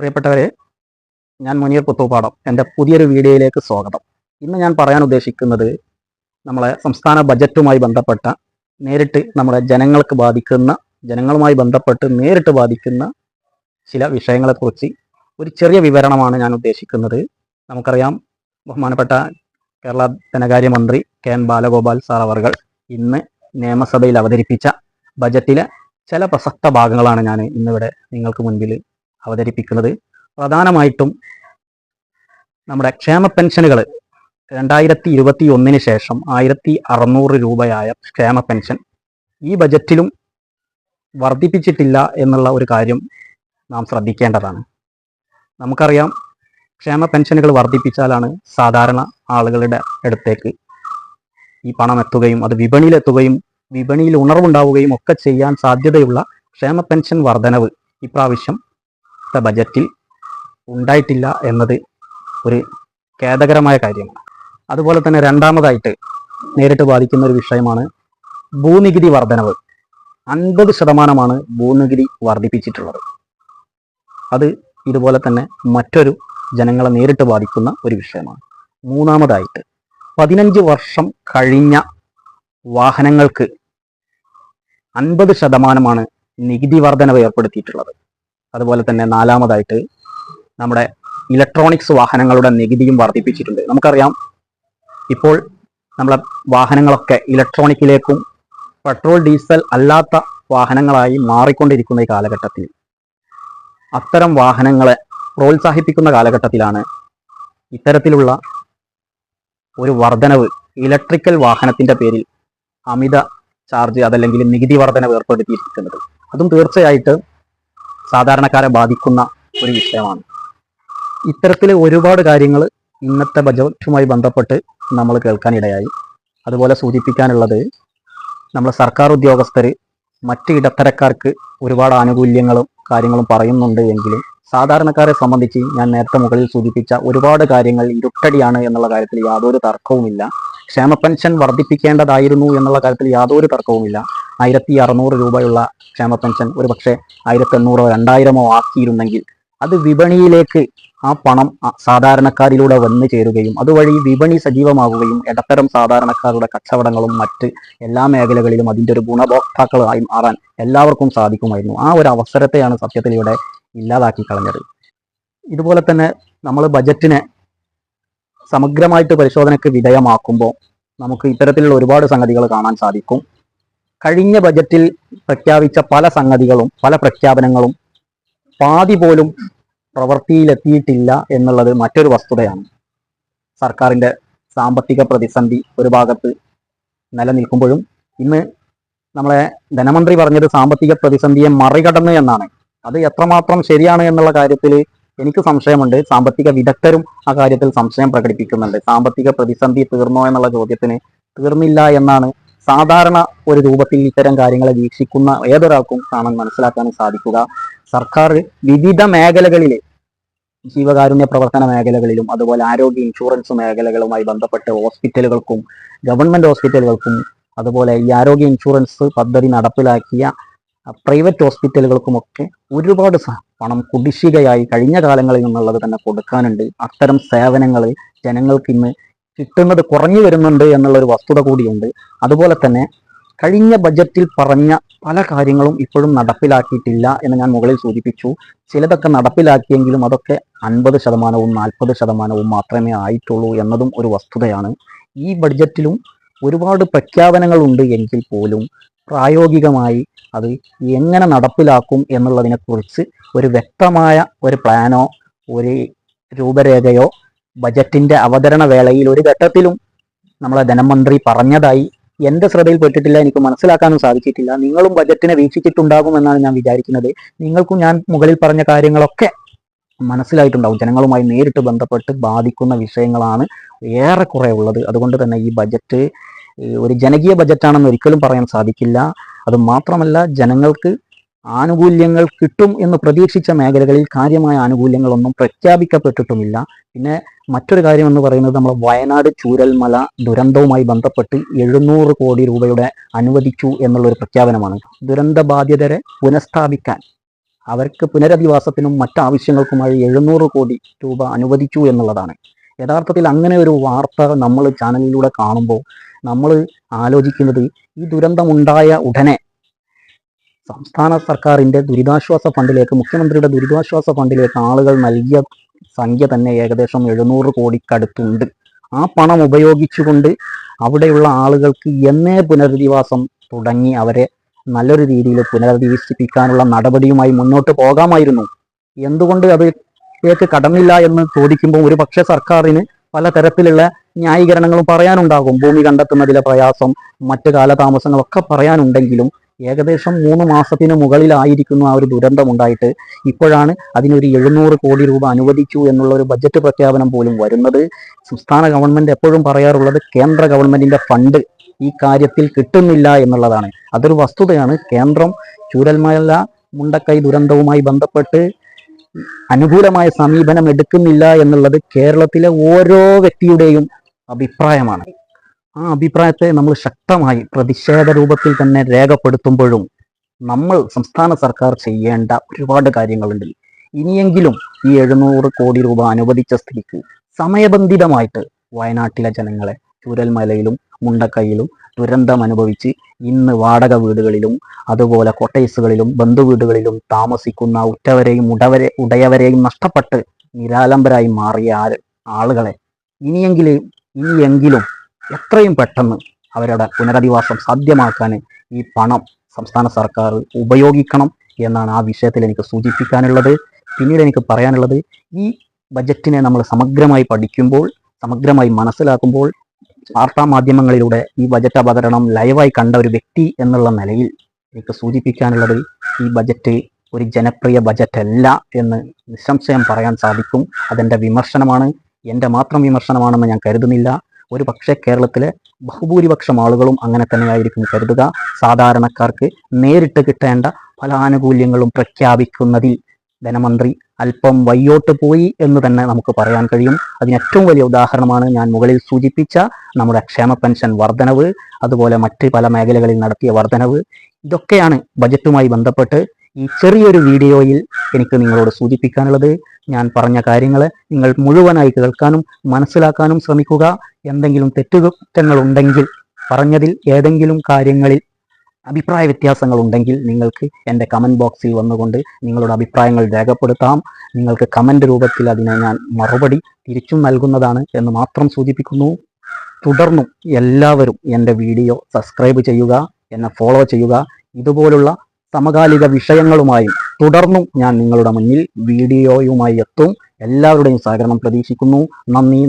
പ്രിയപ്പെട്ടവരെ ഞാൻ മുനീർ പുത്തൂപ്പാടം. എന്റെ പുതിയൊരു വീഡിയോയിലേക്ക് സ്വാഗതം. ഇന്ന് ഞാൻ പറയാൻ ഉദ്ദേശിക്കുന്നത് നമ്മളെ സംസ്ഥാന ബജറ്റുമായി ബന്ധപ്പെട്ട നേരിട്ട് നമ്മുടെ ജനങ്ങൾക്ക് ബാധിക്കുന്ന ജനങ്ങളുമായി ബന്ധപ്പെട്ട് നേരിട്ട് ബാധിക്കുന്ന ചില വിഷയങ്ങളെക്കുറിച്ച് ഒരു ചെറിയ വിവരണമാണ് ഞാൻ ഉദ്ദേശിക്കുന്നത്. നമുക്കറിയാം ബഹുമാനപ്പെട്ട കേരള ധനകാര്യമന്ത്രി കെ എൻ ബാലഗോപാൽ സാർ അവർകൾ ഇന്ന് നിയമസഭയിൽ അവതരിപ്പിച്ച ബജറ്റിലെ ചില പ്രസക്ത ഭാഗങ്ങളാണ് ഞാൻ ഇന്നിവിടെ നിങ്ങൾക്ക് മുൻപിൽ അവതരിപ്പിക്കുന്നത്. പ്രധാനമായിട്ടും നമ്മുടെ ക്ഷേമ പെൻഷനുകൾ രണ്ടായിരത്തി ഇരുപത്തി ഒന്നിന് ശേഷം ആയിരത്തി അറുന്നൂറ് രൂപയായ ക്ഷേമ പെൻഷൻ ഈ ബജറ്റിലും വർദ്ധിപ്പിച്ചിട്ടില്ല എന്നുള്ള ഒരു കാര്യം നാം ശ്രദ്ധിക്കേണ്ടതാണ്. നമുക്കറിയാം ക്ഷേമ പെൻഷനുകൾ വർദ്ധിപ്പിച്ചാലാണ് സാധാരണ ആളുകളുടെ അടുത്തേക്ക് ഈ പണം എത്തുകയും അത് വിപണിയിലെത്തുകയും വിപണിയിൽ ഉണർവുണ്ടാവുകയും ഒക്കെ ചെയ്യാൻ സാധ്യതയുള്ള ക്ഷേമ പെൻഷൻ വർധനവ് ഇപ്രാവശ്യം ത്തെ ബജറ്റിൽ ഉണ്ടായിട്ടില്ല എന്നത് ഒരു ഖേദകരമായ കാര്യമാണ് അതുപോലെ തന്നെ രണ്ടാമതായിട്ട് നേരിട്ട് ബാധിക്കുന്ന ഒരു വിഷയമാണ് ഭൂനികുതി വർധനവ്. അൻപത് ശതമാനമാണ് ഭൂനികുതി വർദ്ധിപ്പിച്ചിട്ടുള്ളത് അത് ഇതുപോലെ തന്നെ മറ്റൊരു ജനങ്ങളെ നേരിട്ട് ബാധിക്കുന്ന ഒരു വിഷയമാണ്. മൂന്നാമതായിട്ട് പതിനഞ്ച് വർഷം കഴിഞ്ഞ വാഹനങ്ങൾക്ക് അൻപത് ശതമാനമാണ് നികുതി വർധനവ് ഏർപ്പെടുത്തിയിട്ടുള്ളത്. അതുപോലെ തന്നെ നാലാമതായിട്ട് നമ്മുടെ ഇലക്ട്രോണിക്സ് വാഹനങ്ങളുടെ നികുതിയും വർദ്ധിപ്പിച്ചിട്ടുണ്ട്. നമുക്കറിയാം ഇപ്പോൾ നമ്മളെ വാഹനങ്ങളൊക്കെ ഇലക്ട്രോണിക്കിലേക്കും പെട്രോൾ ഡീസൽ അല്ലാത്ത വാഹനങ്ങളായി മാറിക്കൊണ്ടിരിക്കുന്ന ഈ കാലഘട്ടത്തിൽ അത്തരം വാഹനങ്ങളെ പ്രോത്സാഹിപ്പിക്കുന്ന കാലഘട്ടത്തിലാണ് ഇത്തരത്തിലുള്ള ഒരു വർധനവ് ഇലക്ട്രിക്കൽ വാഹനത്തിന്റെ പേരിൽ അമിത ചാർജ് അതല്ലെങ്കിൽ നികുതി വർധനവ് ഏർപ്പെടുത്തിയിരിക്കുന്നത്. അതും തീർച്ചയായിട്ട് സാധാരണക്കാരെ ബാധിക്കുന്ന ഒരു വിഷയമാണ്. ഇത്തരത്തിൽ ഒരുപാട് കാര്യങ്ങൾ ഇന്നത്തെ ബജറ്റുമായി ബന്ധപ്പെട്ട് നമ്മൾ കേൾക്കാനിടയായി. അതുപോലെ സൂചിപ്പിക്കാനുള്ളത് നമ്മൾ സർക്കാർ ഉദ്യോഗസ്ഥർ മറ്റ് ഇടത്തരക്കാർക്ക് ഒരുപാട് ആനുകൂല്യങ്ങളും കാര്യങ്ങളും പറയുന്നുണ്ട് എങ്കിലും സാധാരണക്കാരെ സംബന്ധിച്ച് ഞാൻ നേരത്തെ മുകളിൽ സൂചിപ്പിച്ച ഒരുപാട് കാര്യങ്ങൾ ഇരുട്ടടിയാണ് എന്നുള്ള കാര്യത്തിൽ യാതൊരു തർക്കവുമില്ല. ക്ഷേമ പെൻഷൻ വർദ്ധിപ്പിക്കേണ്ടതായിരുന്നു എന്നുള്ള കാര്യത്തിൽ യാതൊരു തർക്കവുമില്ല. ആയിരത്തി അറുന്നൂറ് രൂപയുള്ള ക്ഷേമ പെൻഷൻ. ഒരു പക്ഷേ ആയിരത്തി എണ്ണൂറോ രണ്ടായിരമോ ആക്കിയിരുന്നെങ്കിൽ അത് വിപണിയിലേക്ക് ആ പണം സാധാരണക്കാരിലൂടെ വന്നു ചേരുകയും അതുവഴി വിപണി സജീവമാവുകയും ഇടത്തരം സാധാരണക്കാരുടെ കച്ചവടങ്ങളും മറ്റ് എല്ലാ മേഖലകളിലും അതിന്റെ ഒരു ഗുണഭോക്താക്കളായി മാറാൻ എല്ലാവർക്കും സാധിക്കുമായിരുന്നു. ആ ഒരു അവസരത്തെയാണ് സത്യത്തിൽ ഇവിടെ ഇല്ലാതാക്കി കളഞ്ഞത്. ഇതുപോലെ തന്നെ നമ്മൾ ബജറ്റിനെ സമഗ്രമായിട്ട് പരിശോധനയ്ക്ക് വിധേയമാക്കുമ്പോൾ നമുക്ക് ഇത്തരത്തിലുള്ള ഒരുപാട് സംഗതികൾ കാണാൻ സാധിക്കും. കഴിഞ്ഞ ബജറ്റിൽ പ്രഖ്യാപിച്ച പല സംഗതികളും പല പ്രഖ്യാപനങ്ങളും പാതി പോലും പ്രവൃത്തിയിലെത്തിയിട്ടില്ല എന്നുള്ളത് മറ്റൊരു വസ്തുതയാണ്. സർക്കാരിന്റെ സാമ്പത്തിക പ്രതിസന്ധി ഒരു ഭാഗത്ത് നിലനിൽക്കുമ്പോഴും ഇന്ന് നമ്മളെ ധനമന്ത്രി പറഞ്ഞത് സാമ്പത്തിക പ്രതിസന്ധിയെ മറികടന്ന് എന്നാണ്. അത് എത്രമാത്രം ശരിയാണ് എന്നുള്ള കാര്യത്തിൽ എനിക്ക് സംശയമുണ്ട്. സാമ്പത്തിക വിദഗ്ധരും ആ കാര്യത്തിൽ സംശയം പ്രകടിപ്പിക്കുന്നുണ്ട്. സാമ്പത്തിക പ്രതിസന്ധി തീർന്നോ എന്നുള്ള ചോദ്യത്തിന് തീർന്നില്ല എന്നാണ് സാധാരണ ഒരു രൂപത്തിൽ ഇത്തരം കാര്യങ്ങളെ വീക്ഷിക്കുന്ന ഏതൊരാൾക്കും കാണാൻ മനസ്സിലാക്കാനും സാധിക്കുക. സർക്കാർ വിവിധ മേഖലകളിലെ ജീവകാരുണ്യ പ്രവർത്തന മേഖലകളിലും അതുപോലെ ആരോഗ്യ ഇൻഷുറൻസ് മേഖലകളുമായി ബന്ധപ്പെട്ട ഹോസ്പിറ്റലുകൾക്കും ഗവൺമെന്റ് ഹോസ്പിറ്റലുകൾക്കും അതുപോലെ ഈ ആരോഗ്യ ഇൻഷുറൻസ് പദ്ധതി നടപ്പിലാക്കിയ പ്രൈവറ്റ് ഹോസ്പിറ്റലുകൾക്കുമൊക്കെ ഒരുപാട് പണം കുടിശ്ശികയായി കഴിഞ്ഞ കാലങ്ങളിൽ നിന്നുള്ളത് തന്നെ കൊടുക്കാനുണ്ട്. അത്തരം സേവനങ്ങൾ ജനങ്ങൾക്ക് ഇന്ന് കിട്ടുന്നത് കുറഞ്ഞു വരുന്നുണ്ട് എന്നുള്ള ഒരു വസ്തുത കൂടിയുണ്ട്. അതുപോലെ തന്നെ കഴിഞ്ഞ ബജറ്റിൽ പറഞ്ഞ പല കാര്യങ്ങളും ഇപ്പോഴും നടപ്പിലാക്കിയിട്ടില്ല എന്ന് ഞാൻ മുകളിൽ സൂചിപ്പിച്ചു. ചിലതൊക്കെ നടപ്പിലാക്കിയെങ്കിലും അതൊക്കെ അൻപത് ശതമാനവും നാൽപ്പത് ശതമാനവും മാത്രമേ ആയിട്ടുള്ളൂ എന്നതും ഒരു വസ്തുതയാണ്. ഈ ബഡ്ജറ്റിലും ഒരുപാട് പ്രഖ്യാപനങ്ങളുണ്ട് എങ്കിൽ പോലും പ്രായോഗികമായി അത് എങ്ങനെ നടപ്പിലാക്കും എന്നുള്ളതിനെക്കുറിച്ച് ഒരു വ്യക്തമായ ഒരു പ്ലാനോ ഒരു രൂപരേഖയോ ബജറ്റിന്റെ അവതരണ വേളയിൽ ഒരു ഘട്ടത്തിലും നമ്മളെ ധനമന്ത്രി പറഞ്ഞതായി എന്റെ ശ്രദ്ധയിൽപ്പെട്ടിട്ടില്ല എനിക്ക് മനസ്സിലാക്കാനും സാധിച്ചിട്ടില്ല. നിങ്ങളും ബജറ്റിനെ വീക്ഷിച്ചിട്ടുണ്ടാകും എന്നാണ് ഞാൻ വിചാരിക്കുന്നത്. നിങ്ങൾക്കും ഞാൻ മുകളിൽ പറഞ്ഞ കാര്യങ്ങളൊക്കെ മനസ്സിലായിട്ടുണ്ടാവും ജനങ്ങളുമായി നേരിട്ട് ബന്ധപ്പെട്ട് ബാധിക്കുന്ന വിഷയങ്ങളാണ് ഏറെക്കുറെ ഉള്ളത്. അതുകൊണ്ട് തന്നെ ഈ ബജറ്റ് ഒരു ജനകീയ ബജറ്റാണെന്ന് ഒരിക്കലും പറയാൻ സാധിക്കില്ല. അത് മാത്രമല്ല ജനങ്ങൾക്ക് ആനുകൂല്യങ്ങൾ കിട്ടും എന്ന് പ്രതീക്ഷിച്ച മേഖലകളിൽ കാര്യമായ ആനുകൂല്യങ്ങളൊന്നും പ്രഖ്യാപിക്കപ്പെട്ടിട്ടുമില്ല. പിന്നെ മറ്റൊരു കാര്യം എന്ന് പറയുന്നത് നമ്മൾ വയനാട് ചൂരൽമല ദുരന്തവുമായി ബന്ധപ്പെട്ട് എഴുന്നൂറ് കോടി രൂപയുടെ അനുവദിച്ചു എന്നുള്ളൊരു പ്രഖ്യാപനമാണ്. ദുരന്ത ബാധിതരെ പുനഃസ്ഥാപിക്കാൻ അവർക്ക് പുനരധിവാസത്തിനും മറ്റാവശ്യങ്ങൾക്കുമായി എഴുന്നൂറ് കോടി രൂപ അനുവദിച്ചു എന്നുള്ളതാണ്. യഥാർത്ഥത്തിൽ അങ്ങനെ ഒരു വാർത്ത നമ്മൾ ചാനലിലൂടെ കാണുമ്പോൾ നമ്മൾ ആലോചിക്കുന്നത് ഈ ദുരന്തമുണ്ടായ ഉടനെ സംസ്ഥാന സർക്കാരിന്റെ ദുരിതാശ്വാസ ഫണ്ടിലേക്ക് മുഖ്യമന്ത്രിയുടെ ദുരിതാശ്വാസ ഫണ്ടിലേക്ക് ആളുകൾ നൽകിയ സംഖ്യ തന്നെ ഏകദേശം എഴുന്നൂറ് കോടിക്കടുത്തുണ്ട്. ആ പണം ഉപയോഗിച്ചുകൊണ്ട് അവിടെയുള്ള ആളുകൾക്ക് എന്നേ പുനരധിവാസം തുടങ്ങി അവരെ നല്ലൊരു രീതിയിൽ പുനരധിവസിപ്പിക്കാനുള്ള നടപടിയുമായി മുന്നോട്ട് പോകാമായിരുന്നു. എന്തുകൊണ്ട് അതിലേക്ക് കടന്നില്ല എന്ന് ചോദിക്കുമ്പോൾ ഒരു പക്ഷേ സർക്കാരിന് പലതരത്തിലുള്ള ന്യായീകരണങ്ങളും പറയാനുണ്ടാകും. ഭൂമി കണ്ടെത്തുന്നതിലെ പ്രയാസം മറ്റ് കാലതാമസങ്ങളൊക്കെ പറയാനുണ്ടെങ്കിലും ഏകദേശം മൂന്ന് മാസത്തിന് മുകളിലായിരിക്കുന്നു ആ ഒരു ദുരന്തമുണ്ടായിട്ട് ഇപ്പോഴാണ് അതിനൊരു എഴുന്നൂറ് കോടി രൂപ അനുവദിച്ചു എന്നുള്ള ഒരു ബജറ്റ് പ്രഖ്യാപനം പോലും വരുന്നത്. സംസ്ഥാന ഗവൺമെന്റ് എപ്പോഴും പറയാറുള്ളത് കേന്ദ്ര ഗവൺമെന്റിന്റെ ഫണ്ട് ഈ കാര്യത്തിൽ കിട്ടുന്നില്ല എന്നുള്ളതാണ്. അതൊരു വസ്തുതയാണ്. കേന്ദ്രം ചൂരൽമല മുണ്ടക്കൈ ദുരന്തവുമായി ബന്ധപ്പെട്ട് അനുകൂലമായ സമീപനം എടുക്കുന്നില്ല എന്നുള്ളത് കേരളത്തിലെ ഓരോ വ്യക്തിയുടെയും അഭിപ്രായമാണ്. ആ അഭിപ്രായത്തെ നമ്മൾ ശക്തമായി പ്രതിഷേധ രൂപത്തിൽ തന്നെ രേഖപ്പെടുത്തുമ്പോഴും നമ്മൾ സംസ്ഥാന സർക്കാർ ചെയ്യേണ്ട ഒരുപാട് കാര്യങ്ങളുണ്ട്. ഇനിയെങ്കിലും ഈ എഴുന്നൂറ് കോടി രൂപ അനുവദിച്ച സ്ഥിതിക്ക് സമയബന്ധിതമായിട്ട് വയനാട്ടിലെ ജനങ്ങളെ ചുരൽമലയിലും മുണ്ടക്കൈയിലും ദുരന്തം അനുഭവിച്ച് ഇന്ന് വാടക വീടുകളിലും അതുപോലെ കൊട്ടേഴ്സുകളിലും ബന്ധുവീടുകളിലും താമസിക്കുന്ന ഉറ്റവരെയും ഉടവരെ ഉടയവരെയും നഷ്ടപ്പെട്ട് നിരാലംബരായി മാറിയ ആളുകളെ ഇനിയെങ്കിലും ഇനിയെങ്കിലും എത്രയും പെട്ടെന്ന് അവരുടെ പുനരധിവാസം സാധ്യമാക്കാൻ ഈ പണം സംസ്ഥാന സർക്കാർ ഉപയോഗിക്കണം എന്നാണ് ആ വിഷയത്തിൽ എനിക്ക് സൂചിപ്പിക്കാനുള്ളത്. പിന്നീട് എനിക്ക് പറയാനുള്ളത് ഈ ബജറ്റിനെ നമ്മൾ സമഗ്രമായി പഠിക്കുമ്പോൾ സമഗ്രമായി മനസ്സിലാക്കുമ്പോൾ വാർത്താ മാധ്യമങ്ങളിലൂടെ ഈ ബജറ്റ് അവതരണം ലൈവായി കണ്ട ഒരു വ്യക്തി എന്നുള്ള നിലയിൽ എനിക്ക് സൂചിപ്പിക്കാനുള്ളത് ഈ ബജറ്റ് ഒരു ജനപ്രിയ ബജറ്റ് അല്ല എന്ന് നിസ്സംശയം പറയാൻ സാധിക്കും. അതെന്റെ വിമർശനമാണ്. എന്റെ മാത്രം വിമർശനമാണെന്ന് ഞാൻ കരുതുന്നില്ല. ഒരു പക്ഷേ കേരളത്തിലെ ബഹുഭൂരിപക്ഷം ആളുകളും അങ്ങനെ തന്നെയായിരിക്കും കരുതുക. സാധാരണക്കാർക്ക് നേരിട്ട് കിട്ടേണ്ട പല ആനുകൂല്യങ്ങളും പ്രഖ്യാപിക്കുന്നതിൽ ധനമന്ത്രി അല്പം വയ്യോട്ട് പോയി എന്ന് തന്നെ നമുക്ക് പറയാൻ കഴിയും. അതിന് ഏറ്റവും വലിയ ഉദാഹരണമാണ് ഞാൻ മുകളിൽ സൂചിപ്പിച്ച നമ്മുടെ ക്ഷേമ പെൻഷൻ വർധനവ് അതുപോലെ മറ്റ് പല മേഖലകളിൽ നടത്തിയ വർധനവ്. ഇതൊക്കെയാണ് ബജറ്റുമായി ബന്ധപ്പെട്ട് ഈ ചെറിയൊരു വീഡിയോയിൽ എനിക്ക് നിങ്ങളോട് സൂചിപ്പിക്കാനുള്ളത് ഞാൻ പറഞ്ഞ കാര്യങ്ങൾ നിങ്ങൾ മുഴുവനായി കേൾക്കാനും മനസ്സിലാക്കാനും ശ്രമിക്കുക. എന്തെങ്കിലും തെറ്റുകുറ്റങ്ങൾ ഉണ്ടെങ്കിൽ പറഞ്ഞതിൽ ഏതെങ്കിലും കാര്യങ്ങളിൽ അഭിപ്രായ വ്യത്യാസങ്ങൾ ഉണ്ടെങ്കിൽ നിങ്ങൾക്ക് എന്റെ കമന്റ് ബോക്സിൽ വന്നുകൊണ്ട് നിങ്ങളുടെ അഭിപ്രായങ്ങൾ രേഖപ്പെടുത്താം. നിങ്ങൾക്ക് കമന്റ് രൂപത്തിൽ അതിനെ ഞാൻ മറുപടി തിരിച്ചും നൽകുന്നതാണ് എന്ന് മാത്രം സൂചിപ്പിക്കുന്നു. തുടർന്നും എല്ലാവരും എന്റെ വീഡിയോ സബ്സ്ക്രൈബ് ചെയ്യുക എന്നെ ഫോളോ ചെയ്യുക. ഇതുപോലുള്ള സമകാലിക വിഷയങ്ങളുമായും തുടർന്നും ഞാൻ നിങ്ങളുടെ മുന്നിൽ വീഡിയോയുമായി എത്തും. എല്ലാവരുടെയും സഹകരണം പ്രതീക്ഷിക്കുന്നു. നന്ദി